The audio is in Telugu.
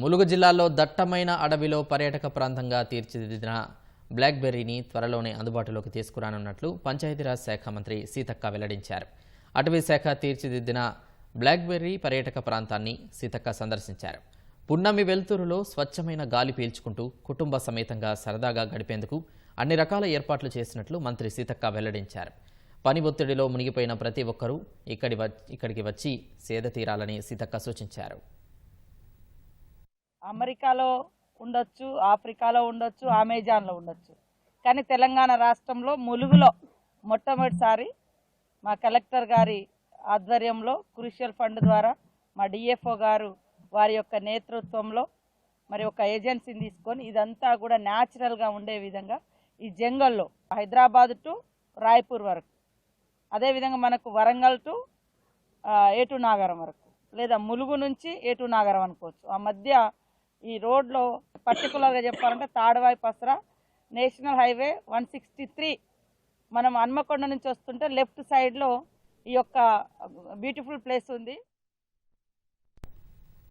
ములుగు జిల్లాలో దట్టమైన అడవిలో పర్యాటక ప్రాంతంగా తీర్చిదిద్దిన బ్లాక్బెర్రీని త్వరలోనే అందుబాటులోకి తీసుకురానున్నట్లు పంచాయతీరాజ్ శాఖ మంత్రి సీతక్క వెల్లడించారు. అటవీ శాఖ తీర్చిదిద్దిన బ్లాక్బెర్రీ పర్యాటక ప్రాంతాన్ని సీతక్క సందర్శించారు. పున్నమి వెలుతురులో స్వచ్ఛమైన గాలి పీల్చుకుంటూ కుటుంబ సమేతంగా సరదాగా గడిపేందుకు అన్ని రకాల ఏర్పాట్లు చేసినట్లు మంత్రి సీతక్క వెల్లడించారు. పని ఒత్తిడిలో మునిగిపోయిన ప్రతి ఒక్కరూ ఇక్కడి ఇక్కడికి వచ్చి సేద తీరాలని సీతక్క సూచించారు. అమెరికాలో ఉండొచ్చు ఆఫ్రికాలో ఉండొచ్చు అమెజాన్లో ఉండొచ్చు. కానీ తెలంగాణ రాష్ట్రంలో ములుగులో మొట్టమొదటిసారి మా కలెక్టర్ గారి ఆధ్వర్యంలో క్రూషియల్ ఫండ్ ద్వారా మా డిఎఫ్ఓ గారు వారి యొక్క నేతృత్వంలో మరి ఒక ఏజెన్సీని తీసుకొని ఇదంతా కూడా న్యాచురల్గా ఉండే విధంగా ఈ జంగల్లో హైదరాబాద్ టు రాయ్పూర్ వరకు అదేవిధంగా మనకు వరంగల్ టు ఏటు నాగరం వరకు లేదా ములుగు నుంచి ఏటు నాగరం అనుకోవచ్చు. ఆ మధ్య ఈ రోడ్లో పర్టికులర్గా చెప్పాలంటే Tadvai Pasara national highway one sixty three. మనం హన్మకొండ నుంచి వస్తుంటే లెఫ్ట్ సైడ్లో ఈ యొక్క బ్యూటిఫుల్ ప్లేస్ ఉంది.